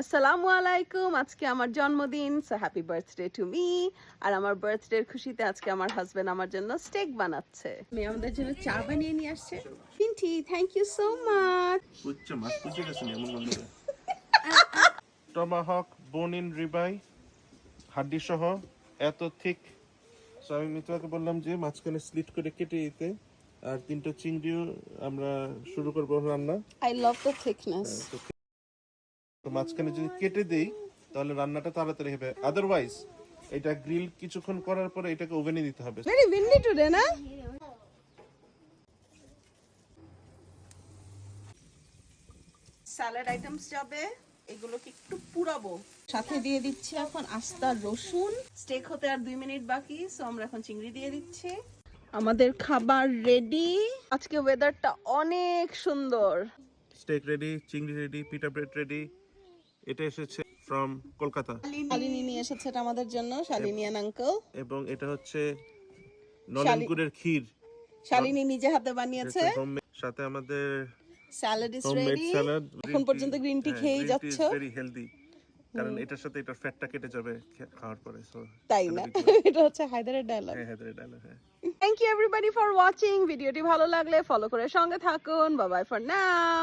আসসালামু আলাইকুম। আজকে আমার জন্মদিন so happy birthday to me আর আমার বার্থডে খুশিতে আজকে আমার হাজবেন্ড আমার জন্য স্টেক বানাচ্ছে। আমি আমাদের জন্য চা বানিয়ে নিয়ে আসছে। Pinti thank you so much উচ্চ মাছ পুজো গেছেন এমন মনে হয় টমাহক বোন ইন রিবাই হাড্ডি সহ এত ঠিক সো আমি মিত্রাকে বললাম যে মাঝখানে স্লিট করে কেটে দিতে। আর তিনটা চিংড়িও আমরা শুরু করব রান্না। আই লাভ দ্য থিকনেস তো মাঝখানে যদি কেটে দেই তাহলে রান্নাটা তাড়াতাড়ি হবে। আদারওয়াইজ এটা গ্রিল কিছুক্ষণ করার পরে এটাকে ওভেনে দিতে হবে। ভেরি উইন্ডি টুডে না? স্যালাড আইটেমস যাবে এগুলোকে একটু পুরাবো। সাথে দিয়ে দিচ্ছি এখন আস্তা রসুন। স্টেক হতে আর দুই মিনিট বাকি সো আমরা এখন চিংড়ি দিয়ে দিচ্ছি। আমাদের খাবার রেডি আজকে ওয়েদারটা অনেক সুন্দর। স্টেক রেডি চিংড়ি রেডি পিটা ব্রেড রেডি এটা এসেছে ফ্রম কলকাতা। শালিনী। নিয়ে এসেছে এটা আমাদের জন্য শালিনিয়ান আঙ্কেল এবং এটা হচ্ছে নলেন গুড়ের ক্ষীর। শালিনী নিজে হাতে বানিয়েছে। সাথে আমাদের স্যালাড ইজ রেডি এখন পর্যন্ত গ্রিন টি খেয়েই যাচ্ছ। ভেরি হেলদি কারণ এটার সাথে এটার ফ্যাটটা কেটে যাবে খাওয়ার পরে সো তাই না? এটা হচ্ছে হায়দারের ডায়লগ হ্যাঁ হ্যাঁ ডায়লগ হ্যাঁ। Thank you everybody for watching ভিডিওটি ভালো লাগলে ফলো করে সঙ্গে থাকুন। Bye bye for now